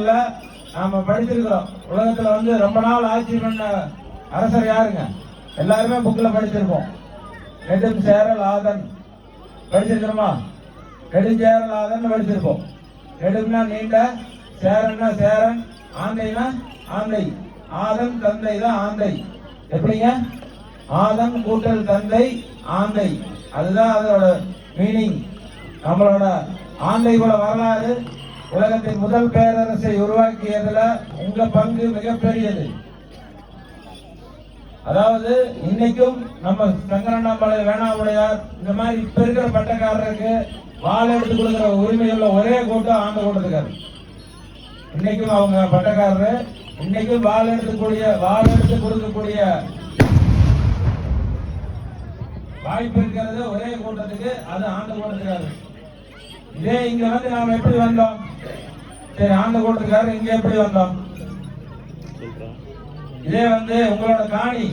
நாம படிச்சிருக்கிறோம். உலகத்துல வந்து ரொம்ப நாள் ஆட்சி பண்ண அரசர் யாருங்க? எல்லாருமே புக்கில் படிச்சிருக்கோம். நெடும் சேரல் ஆதன். படிச்சிருக்கிறோமா? நெடுஞ்சேரல் ஆதன் படிச்சிருக்கோம் நெடும்னா நீண்ட சேரன்னா சேரன் ஆந்தைனா ஆந்தை. ஆதன் தந்தை தான் ஆந்தை. எப்படிங்க? ஆதன் கூட்டல் தந்தை ஆந்தை. அதுதான் அதோட மீனிங் நம்மளோட ஆந்தை கூட வரலாறு. உலகத்தின் முதல் பேரரசை உருவாக்கியதுல உங்க பங்கு மிகப்பெரியது. அதாவது இன்னைக்கும் நம்ம சங்கரண்ணாமலை வேணாமுடையார் இந்த மாதிரி இப்ப இருக்கிற பட்டக்காரருக்கு வாழை எடுத்து கொடுக்கிற உரிமை உள்ள ஒரே கூட்டம் ஆண்டு கூட்டத்துக்காரர் இன்னைக்கும் அவங்க பட்டக்காரரு இன்னைக்கும் வாழை எடுத்துக்கூடிய வாழை எடுத்து கொடுக்கக்கூடிய வாய்ப்பு இருக்கிறது ஒரே கூட்டத்துக்கு அது ஆண்டு கூட்டத்துக்காரு இதே இங்க வந்து நாம எப்படி வந்தோம்? சரி ஆண்ட கூட்டத்துக்காரர் இங்க எப்படி வந்தோம் இதே வந்து உங்களோட காணி.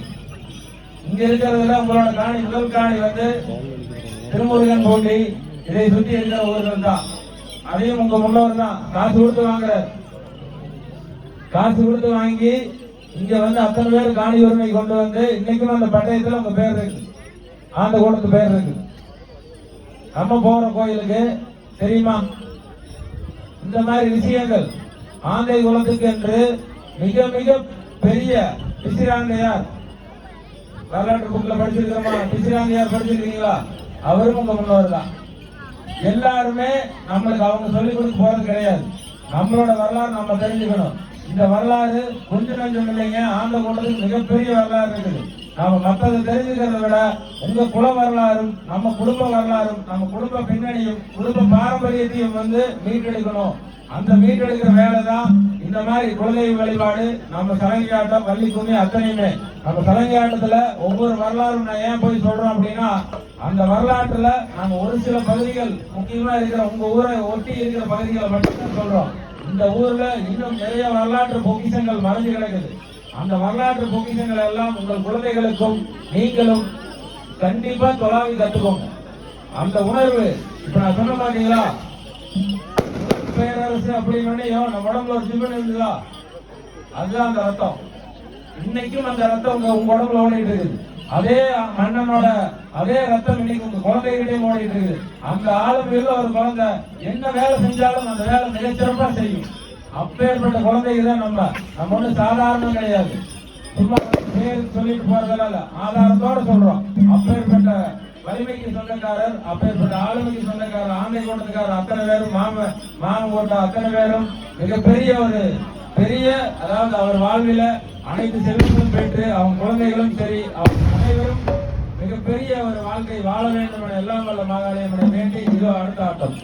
இங்க இருக்கிறதுல உங்களோட காணி முதல் காணி வந்து திருமுருகன் போட்டி இதை சுத்தி இருக்கிற ஊர்கள் தான். அதையும் உங்க முன்னோர் தான். காசு கொடுத்து வாங்குற. காசு கொடுத்து வாங்கி இங்க வந்து அத்தனை பேர் காணி உரிமை கொண்டு வந்து இன்னைக்கும் அந்த பட்டயத்துல உங்க பேர் இருக்கு. ஆண்ட கூடத்து பேர் இருக்கு. நம்ம போற கோயிலுக்கு தெரியுமா? இந்த மாதிரி விஷயங்கள் ஆந்தை குலத்துக்கு என்று மிக மிக பெரிய பிசிராந்தையார் வரலாற்று புக்ல படிச்சிருக்கிறோமா? பிசிராந்தையார் படிச்சிருக்கீங்களா? அவரும் உங்க முன்னோர் தான். எல்லாருமே நம்மளுக்கு அவங்க சொல்லிக் கொடுக்க போறது கிடையாது. நம்மளோட வரலாறு நம்ம தெரிஞ்சுக்கணும். இந்த வரலாறு கொஞ்சம் நஞ்சம் இல்லைங்க. ஆண்ட கூட்டத்துக்கு மிகப்பெரிய வரலாறு இருக்குது. நாம மத்ததை தெரிஞ்சுக்கிறத விட உங்க குல வரலாறும் நம்ம குடும்ப வரலாறும் நம்ம குடும்ப பின்னணியும் குடும்ப பாரம்பரியத்தையும் வந்து மீட்டெடுக்கணும். அந்த மீட்டெடுக்கிற வேலை தான் இந்த மாதிரி குலதெய்வ வழிபாடு. நம்ம சலங்கையாட்டம் வள்ளி கும்மி அத்தனையுமே. நம்ம சலங்கையாட்டத்துல ஒவ்வொரு வரலாறும் நான் ஏன் போய் சொல்றோம் அப்படின்னா அந்த வரலாற்றுல நம்ம ஒரு சில பகுதிகள் முக்கியமா இருக்கிற உங்க ஊரை ஒட்டி இருக்கிற பகுதிகளை மட்டும்தான் சொல்றோம். இந்த ஊர்ல இன்னும் நிறைய வரலாற்று பொக்கிஷங்கள் மறைஞ்சு கிடக்குது. அந்த வரலாற்று பொக்கிஷங்கள் எல்லாம் உங்கள் குழந்தைகளுக்கும் நீங்களும் கண்டிப்பா தொலாவி கத்துக்கோங்க. அந்த உணர்வு இப்ப நான் சொன்ன மாட்டீங்களா பேரரசு அப்படின்னு நம்ம உடம்புல ஒரு சிவன் இருந்ததா? அதுதான் அந்த ரத்தம். இன்னைக்கும் அந்த ரத்தம் உங்க உங்க உடம்புல ஓடிட்டு இருக்குது. அதே மன்னனோட அதே ரத்தம் இன்னைக்கு உங்க குழந்தைகிட்டையும் ஓடிட்டு இருக்குது. அந்த ஆளுமையில ஒரு குழந்தை. என்ன வேலை செஞ்சாலும் அந்த வேலை மிகச்சிறப்பா செய்யும். அப்பேற்பட்ட குழந்தைங்க தான் நம்ம நம்ம ஒண்ணு சாதாரணம் கிடையாது. சும்மா பேர் சொல்லிட்டு போறதெல்லாம் இல்ல ஆதாரத்தோட சொல்றோம். அப்பேற்பட்ட வலிமைக்கு சொந்தக்காரர் அப்பேற்பட்ட ஆளுமைக்கு சொந்தக்காரர் ஆந்தை கூட்டத்துக்காரர் அத்தனை பேரும் மாம மாம கூட்டம் அத்தனை பேரும் மிகப்பெரிய ஒரு பெரிய அதாவது அவர் வாழ்வில அனைத்து செல்வங்களும் பெற்று அவங்க குழந்தைகளும் சரி அவங்க அனைவரும் மிகப்பெரிய ஒரு வாழ்க்கை வாழ வேண்டும் என எல்லாம் வல்ல மாகாளியம்மனை வேண்டி இதோ அடுத்த ஆட்டம்.